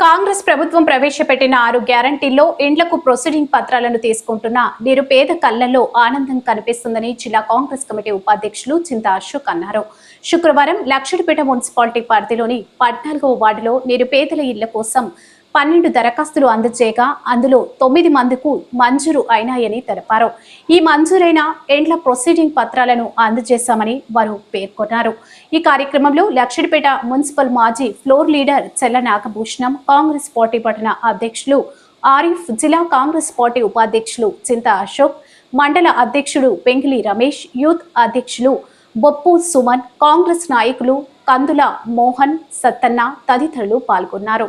కాంగ్రెస్ ప్రభుత్వం ప్రవేశపెట్టిన ఆరు గ్యారంటీల్లో ఇండ్లకు ప్రొసీడింగ్ పత్రాలను తీసుకుంటున్న నిరుపేద కళ్ళలో ఆనందం కనిపిస్తుందని జిల్లా కాంగ్రెస్ కమిటీ ఉపాధ్యక్షులు చింత అశోక్ అన్నారు. శుక్రవారం లక్షడిపేట మున్సిపాలిటీ పరిధిలోని పద్నాలుగవ వార్డులో నిరుపేదల ఇళ్ళ కోసం పన్నెండు దరఖాస్తులు అందజేయగా అందులో తొమ్మిది మందికు మంజూరు అయినాయని తెలిపారు. ఈ మంజూరైన ఎండ్ల ప్రొసీడింగ్ పత్రాలను అందజేశామని వారు పేర్కొన్నారు. ఈ కార్యక్రమంలో లక్షడిపేట మున్సిపల్ మాజీ floor leader Chella Nagabhushanam Congress party పట్టణ అధ్యక్షులు ఆరిఫ్ జిల్లా కాంగ్రెస్ పార్టీ ఉపాధ్యక్షులు చింత అశోక్ మండల అధ్యక్షుడు పెంగిలి రమేష్ యూత్ అధ్యక్షులు బొప్పు సుమన్ కాంగ్రెస్ నాయకులు కందుల మోహన్ సత్తన్న తదితరులు పాల్గొన్నారు.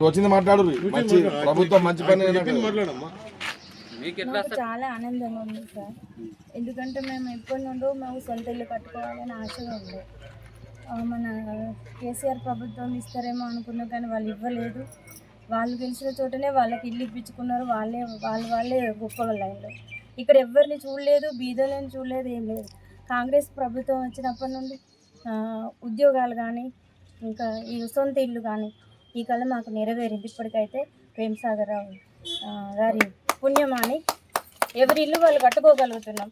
వచ్చింది మాట్లాడు మంచి ప్రభుత్వం మంచి పని చాలా ఆనందంగా ఉంది సార్. ఎందుకంటే మేము ఎప్పటి నుండో మేము సొంత ఇల్లు కట్టుకోవాలని ఆశగా ఉంది. మన కేసీఆర్ ప్రభుత్వం ఇస్తారేమో అనుకున్నాం కానీ వాళ్ళు ఇవ్వలేదు. వాళ్ళు గెలిచిన చోటనే వాళ్ళకి ఇల్లు ఇప్పించుకున్నారు. వాళ్ళే వాళ్ళు వాళ్ళే గొప్ప వాళ్ళు ఇక్కడ ఎవరిని చూడలేదు బీదోళ్ళని చూడలేదు ఏం లేదు. కాంగ్రెస్ ప్రభుత్వం వచ్చినప్పటి నుండి ఆ, ఉద్యోగాలు కానీ ఇంకా ఈ సొంత ఇల్లు కానీ ఈ కళ మాకు నెరవేరింది ఇప్పటికైతే ప్రేమ్ సాగర్ రావు ఆ, గారి పుణ్యమాని ఎవరి ఇల్లు వాళ్ళు కట్టుకోగలుగుతున్నాం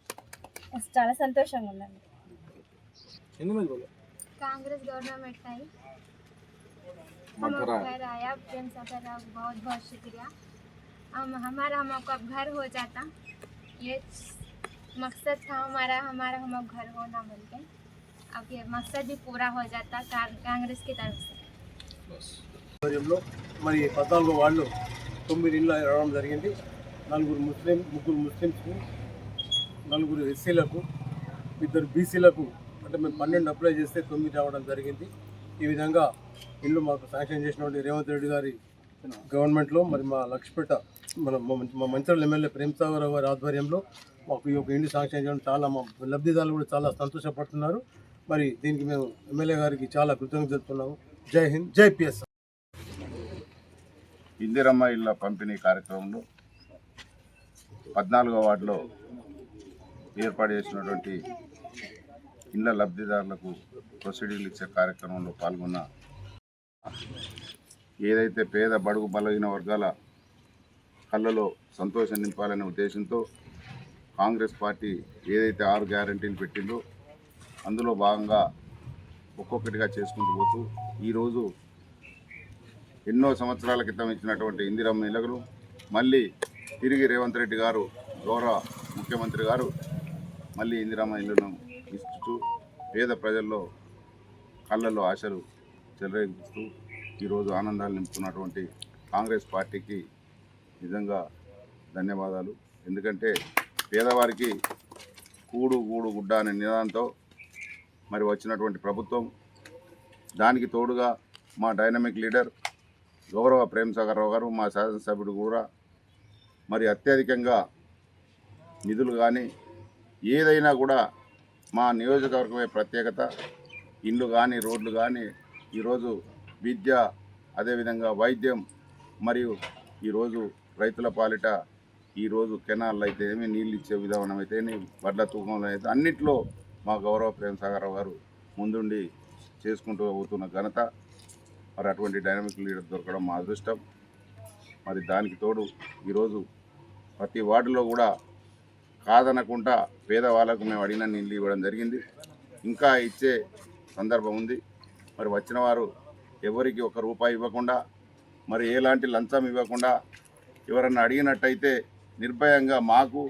చాలా సంతోషంగా ఉందండి कांग्रेस गवर्नमेंट का ही हम घर आया प्रेम सागर राव बहुत बहुत शुक्रिया हम हमारा हमको अब घर हो जाता ये मकसद था हमारा हमारा हम अब घर होना मिल के अब ये मकसद भी पूरा हो जाता का- कांग्रेस की तरफ से ఆధ్వర్యంలో మరి పద్నాలుగో వాళ్ళు తొమ్మిది ఇళ్ళు రావడం జరిగింది. నలుగురు ముస్లిం ముగ్గురు ముస్లిమ్స్కు నలుగురు ఎస్సీలకు ఇద్దరు బీసీలకు అంటే మేము పన్నెండు అప్లై చేస్తే తొమ్మిది రావడం జరిగింది. ఈ విధంగా ఇల్లు మాకు శాంక్షన్ చేసినటువంటి రేవంత్ రెడ్డి గారి గవర్నమెంట్లో మరి మా లక్ష్మీపేట మన మా- మా ఎమ్మెల్యే ప్రేమ్ సాగర్ గారి ఆధ్వర్యంలో మాకు ఈ యొక్క ఇంటి శాంక్షన్ చేయడం చాలా మా లబ్ధిదారులు కూడా చాలా సంతోషపడుతున్నారు. మరి దీనికి మేము ఎమ్మెల్యే గారికి చాలా కృతజ్ఞత చెప్తున్నాము జై హింద్ జై పిఎస్ ఇందిరమ్మ ఇళ్ళ పంపిణీ కార్యక్రమంలో పద్నాలుగో వార్డులో ఏర్పాటు చేసినటువంటి ఇళ్ళ లబ్ధిదారులకు ప్రొసీడింగ్లు ఇచ్చే కార్యక్రమంలో పాల్గొన్న ఏదైతే పేద బడుగు బలహీన వర్గాల కళ్ళలో సంతోషం నింపాలనే ఉద్దేశంతో కాంగ్రెస్ పార్టీ ఏదైతే ఆరు గ్యారంటీలు పెట్టిందో అందులో భాగంగా ఒక్కొక్కటిగా చేసుకుంటూ పోతూ ఈరోజు ఎన్నో సంవత్సరాల క్రితం ఇచ్చినటువంటి ఇందిరమ్మ ఇళ్ళను మళ్ళీ తిరిగి రేవంత్ రెడ్డి గారు గౌరవ ముఖ్యమంత్రి గారు మళ్ళీ ఇందిరమ్మ ఇళ్ళను ఇస్తూ పేద ప్రజల్లో కళ్ళల్లో ఆశలు చెలరేగిస్తూ ఈరోజు ఆనందాలు నింపుతున్నటువంటి కాంగ్రెస్ పార్టీకి నిజంగా ధన్యవాదాలు. ఎందుకంటే పేదవారికి కూడు గూడు గుడ్డ అనే నినాదంతో మరి వచ్చినటువంటి ప్రభుత్వం దానికి తోడుగా మా డైనమిక్ లీడర్ గౌరవ ప్రేమ్ సాగర్ రావు గారు మా శాసనసభ్యుడు కూడా మరి అత్యధికంగా నిధులు కానీ ఏదైనా కూడా మా నియోజకవర్గమే ప్రత్యేకత. ఇండ్లు కానీ రోడ్లు కానీ ఈరోజు విద్య అదేవిధంగా వైద్యం మరియు ఈరోజు రైతుల పాలిట ఈరోజు కెనాల్లో అయితే ఏమి నీళ్ళు ఇచ్చే విధానం అయితే వడ్ల తూకంలో అయితే అన్నిట్లో మా గౌరవ ప్రేమ సాగర్ గారు ముందుండి చేసుకుంటూ పోతున్న ఘనత. మరి అటువంటి డైనమిక్ లీడర్ దొరకడం మా అదృష్టం. మరి దానికి తోడు ఈరోజు ప్రతి వార్డులో కూడా కాదనకుండా పేదవాళ్ళకు మేము అడిగిన నీళ్ళు ఇవ్వడం జరిగింది. ఇంకా ఇచ్చే సందర్భం ఉంది. మరి వచ్చిన వారు ఎవరికి ఒక రూపాయి ఇవ్వకుండా మరి ఎలాంటి లంచం ఇవ్వకుండా ఎవరన్నా అడిగినట్టయితే నిర్భయంగా మాకు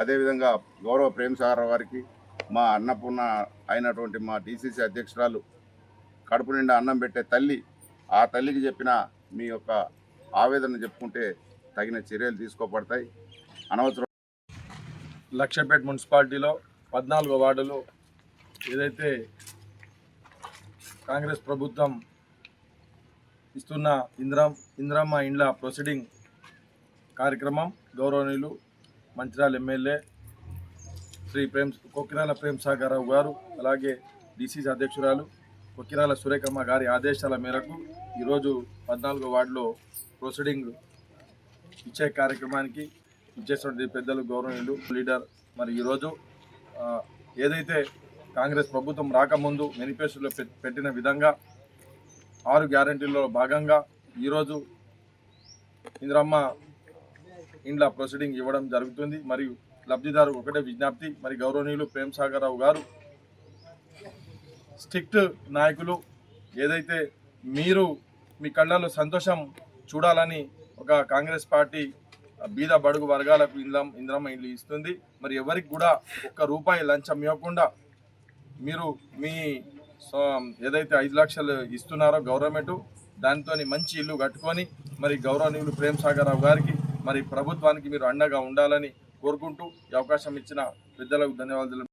అదేవిధంగా గౌరవ ప్రేమ్ సార్ వారికి మా అన్నపూర్ణ అయినటువంటి మా డీసీసీ అధ్యక్షురాలు కడుపు నిండా అన్నం పెట్టే తల్లి ఆ తల్లికి చెప్పిన మీ యొక్క ఆవేదన చెప్పుకుంటే తగిన చర్యలు తీసుకోబడతాయి. అనవసరం లక్షపేట మున్సిపాలిటీలో పద్నాలుగో వార్డులో ఏదైతే కాంగ్రెస్ ప్రభుత్వం ఇస్తున్న ఇంద్రా ఇంద్రమ్మ ఇండ్ల ప్రొసీడింగ్ కార్యక్రమం గౌరవనీయులు మంచిర్యాల ఎమ్మెల్యే శ్రీ ప్రేమ్ కొక్కిరాల ప్రేమ్ సాగరరావు గారు అలాగే డిసిసి అధ్యక్షురాలు కొక్కిరాల సురేఖమ్మ గారి ఆదేశాల మేరకు ఈరోజు పద్నాలుగో వార్డులో ప్రొసీడింగ్ ఇచ్చే కార్యక్రమానికి ఇచ్చేటువంటి పెద్దలు గౌరవనీయులు లీడర్. మరి ఈరోజు ఏదైతే కాంగ్రెస్ ప్రభుత్వం రాకముందు మేనిఫెస్టోలో పెట్టిన విధంగా ఆరు గ్యారంటీల్లో భాగంగా ఈరోజు ఇంద్రమ్మ ఇండ్ల ప్రొసీడింగ్ ఇవ్వడం జరుగుతుంది. మరియు లబ్ధిదారు ఒకటే విజ్ఞప్తి. మరి గౌరవనీయులు ప్రేమ్ సాగర్ రావు గారు స్ట్రిక్ట్ నాయకులు ఏదైతే మీరు మీ కళ్ళలో సంతోషం చూడాలని ఒక కాంగ్రెస్ పార్టీ బీద బడుగు వర్గాలకు ఇంద్రం ఇంద్రమ్మ ఇల్లు ఇస్తుంది. మరి ఎవరికి కూడా ఒక్క రూపాయి లంచం ఇవ్వకుండా మీరు మీ ఏదైతే ఐదు లక్షలు ఇస్తున్నారో గవర్నమెంట్ దాంతో మంచి ఇల్లు కట్టుకొని మరి గౌరవనీయులు ప్రేమ్ సాగర్ రావు గారికి మరి ప్రభుత్వానికి మీరు అండగా ఉండాలని కోరుకుంటూ ఈ అవకాశం ఇచ్చిన పెద్దలకు ధన్యవాదాలు.